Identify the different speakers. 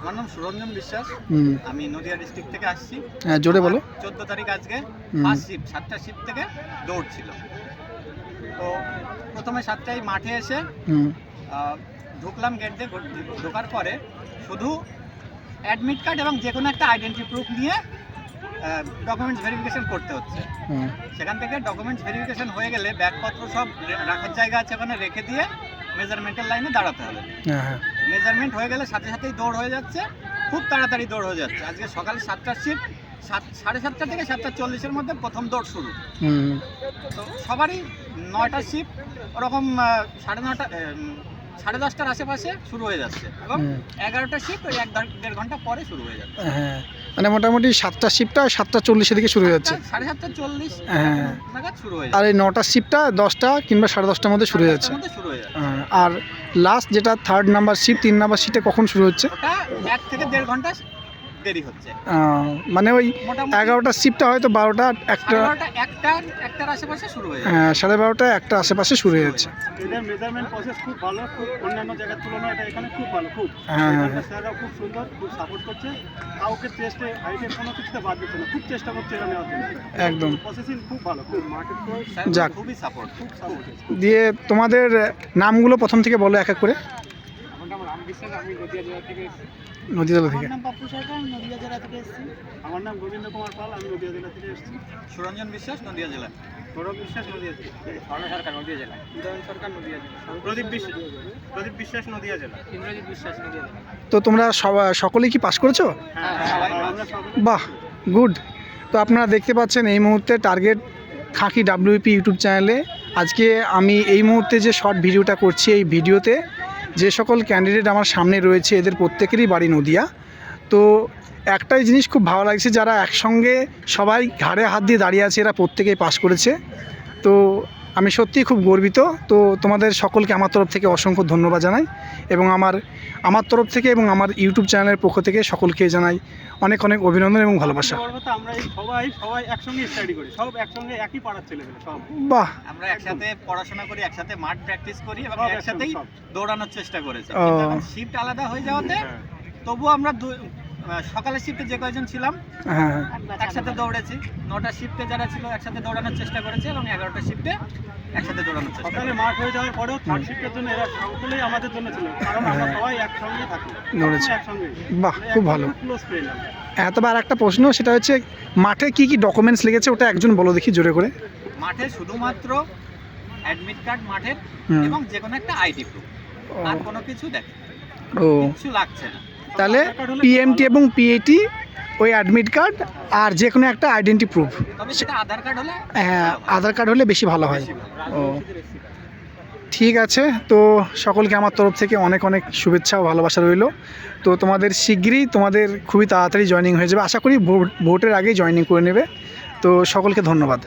Speaker 1: আমার নাম সুরঞ্জন বিশ্বাস। আমি নদিয়া ডিস্ট্রিক্ট থেকে আসছি।
Speaker 2: হ্যাঁ জোরে বলো।
Speaker 1: চোদ্দ তারিখ আজকে। ফার্স্ট শিফট সাতটা শিফট থেকে দৌড় ছিল তো প্রথমে সাতটায় মাঠে এসে ঢুকলাম গেট দিয়ে ঢোকার পরে শুধু অ্যাডমিট কার্ড এবং যে কোনো একটা আইডেন্টি প্রুফ নিয়ে ডকুমেন্টস ভেরিফিকেশন করতে হচ্ছে। সেখান থেকে ডকুমেন্টস ভেরিফিকেশন হয়ে গেলে ব্যাগপত্র সব রাখার জায়গা আছে ওখানে রেখে দিয়ে মেজারমেন্টের লাইনে দাঁড়াতে হবে।
Speaker 2: হ্যাঁ হ্যাঁ।
Speaker 1: মেজারমেন্ট হয়ে গেলে সাথে সাথেই দৌড় হয়ে যাচ্ছে খুব তাড়াতাড়ি দৌড় হয়ে যাচ্ছে। আজকে সকাল সাতটার শিফট সাত সাড়ে সাতটা থেকে সাতটা চল্লিশের মধ্যে প্রথম দৌড় শুরু।
Speaker 2: হুম।
Speaker 1: তো সবারই নয়টা শিফট ওরকম সাড়ে নটা সাড়ে দশটার আশেপাশে শুরু হয়ে যাচ্ছে। এবং এগারোটা শিফট ওই এক দেড়- দেড় ঘণ্টা পরে শুরু হয়ে যাচ্ছে।
Speaker 2: হ্যাঁ। মানে মোটামুটি সাতটা শিফটটা সাতটা চল্লিশের দিকে শুরু হয়ে যাচ্ছে।
Speaker 1: সাড়ে সাতটা চল্লিশ
Speaker 2: হ্যাঁ। আর এই নটার শিফটটা দশটা কিংবা সাড়ে দশটার মধ্যে শুরু হয়ে যাচ্ছে।
Speaker 1: সাড়ে দশটার মধ্যে শুরু হয়ে যাচ্ছে।
Speaker 2: হ্যাঁ, আর লাস্ট যেটা থার্ড নাম্বার শিফট তিন নাম্বার শিফটে কখন শুরু হচ্ছে?
Speaker 1: এক থেকে দেড় ঘণ্টা দেরি হচ্ছে।
Speaker 2: মানে ওই এগারোটার শিফটটা হয়তো বারোটা একটা
Speaker 1: একটার একটার আশেপাশে শুরু হয়ে
Speaker 2: হ্যাঁ, সাড়ে বারোটা একটা আশেপাশে শুরু হয়ে যাচ্ছে।
Speaker 3: এদের মেজারমেন্ট প্রসেস খুব ভালো খুব অন্যান্য জায়গার তুলনায় এটা এখানে খুব ভালো খুব।
Speaker 2: হ্যাঁ, হ্যাঁ।
Speaker 3: স্যাররা খুব সুন্দর খুব সাপোর্ট করছে। কাউকে টেস্টে হাইটে কোনো কিছুতে বাদ দিচ্ছে না খুব চেষ্টা করছে এরা নেওয়ার জন্য।
Speaker 2: একদম।
Speaker 3: প্রসেসিং খুব ভালো খুব মার্কেট।
Speaker 1: খুবই সাপোর্ট
Speaker 3: খুব সাপোর্ট
Speaker 2: দিয়ে তোমাদের নামগুলো প্রথম থেকে বলো এক এক করে।
Speaker 3: বিশ্বাস আমি নদিয়া জেলা থেকে এসেছি।
Speaker 2: নদীতলা থেকে?
Speaker 1: নাম পাপ্পু সরকার নদিয়া জেলা থেকে এসেছি।
Speaker 3: আমার নাম গোবিন্দ কুমার পাল আমি নদিয়া জেলা থেকে এসেছি।
Speaker 1: সুরঞ্জন বিশ্বাস নদিয়া জেলা।
Speaker 3: গৌরব বিশ্বাস নদিয়া জেলা।
Speaker 1: স্বর্ণ সরকার নদিয়া জেলা। উদয়ন সরকার নদিয়া জেলা।
Speaker 3: প্রদীপ বিশ্বাস প্রদীপ বিশ্বাস নদিয়া জেলা।
Speaker 1: ইন্দ্রজিৎ বিশ্বাস নদিয়া জেলা।
Speaker 2: তো তোমরা সবা- সকলেই কি পাস করেছ?
Speaker 1: হ্যাঁ, সবাই
Speaker 2: বাহ গুড। তো আপনারা দেখতে পাচ্ছেন এই মুহূর্তে টার্গেট খাঁকি ডাব্লিউপি ইউটিউব চ্যানেলে। আজকে আমি এই মুহূর্তে যে শর্ট ভিডিওটা করছি এই ভিডিওতে যে সকল ক্যান্ডিডেট আমার সামনে রয়েছে, এদের প্রত্যেকেরই বাড়ি নদিয়া। তো একটাই জিনিস খুব ভালো লাগছে, যারা একসঙ্গে সবাই ঘাড়ে হাত দিয়ে দাঁড়িয়ে আছে, এরা প্রত্যেকেই পাশ করেছে। তো আমি সত্যিই খুব গর্বিত। তো তোমাদের সকলকে আমার তরফ থেকে অসংখ্য ধন্যবাদ জানাই এবং আমার আমার তরফ থেকে এবং আমার ইউটিউব চ্যানেলের পক্ষ থেকে সকলকে জানাই অনেক অনেক অভিনন্দন এবং ভালোবাসা।
Speaker 3: সবচেয়ে আমরা এই সবাই সবাই একসঙ্গে স্টাডি করি সব একসঙ্গে একই পাড়ার ছেলেমেয়ে সব।
Speaker 2: বাহ!
Speaker 1: আমরা একসাথে পড়াশোনা করি একসাথে মাঠ প্র্যাকটিস করি এবং একসাথেই দৌড়ানোর চেষ্টা করেছি। শিফট আলাদা হয়ে যাওয়াতে
Speaker 3: হ্যাঁ।
Speaker 1: তবুও আমরা সকালের শিফটে যে কয়জন ছিলাম
Speaker 2: হ্যাঁ।
Speaker 1: একসাথে দৌড়েছি। নটা শিফটে যারা ছিল একসাথে দৌড়ানোর চেষ্টা করেছে এবং এগারোটা শিফটে একসাথে দৌড়ানোর চেষ্টা
Speaker 3: সকালে মাঠ হয়ে যাওয়ার পরেও থার্ড শিফটের জন্য এরা সকলেই আমাদের জন্য ছিল কারণ আমরা
Speaker 2: হ্যাঁ।
Speaker 3: সবাই একসঙ্গে থাকি।
Speaker 2: দৌড়েছে।
Speaker 3: একসঙ্গে।
Speaker 2: বাহ খুব ভালো।
Speaker 3: ক্লোজ ফ্রেন্ড
Speaker 2: হ্যাঁ তবে আর একটা প্রশ্ন সেটা হচ্ছে মাঠে কি কি ডকুমেন্টস লেগেছে? ওটা একজন বলো দেখি জোরে করে।
Speaker 1: মাঠে শুধুমাত্র অ্যাডমিট কার্ড মাঠের এবং যে কোনো একটা আইডি প্রুফ আর কোনো কিছু দেখে।
Speaker 2: ও।
Speaker 1: কিছু লাগছে না।
Speaker 2: তাহলে পিএমটি এবং পিএটি ওই অ্যাডমিট কার্ড আর যে কোনো একটা আইডেন্টি প্রুফ
Speaker 1: আধার কার্ড
Speaker 2: হ্যাঁ আধার কার্ড হলে বেশি ভালো হয়। ও। ঠিক আছে তো সকলকে আমার তরফ থেকে অনেক অনেক শুভেচ্ছা ও ভালোবাসা রইল। তো তোমাদের শিগগিরই তোমাদের খুবই তাড়াতাড়ি জয়েনিং হয়ে যাবে। আশা করি ভোট ভোটের আগেই জয়েনিং করে নেবে। তো সকলকে ধন্যবাদ।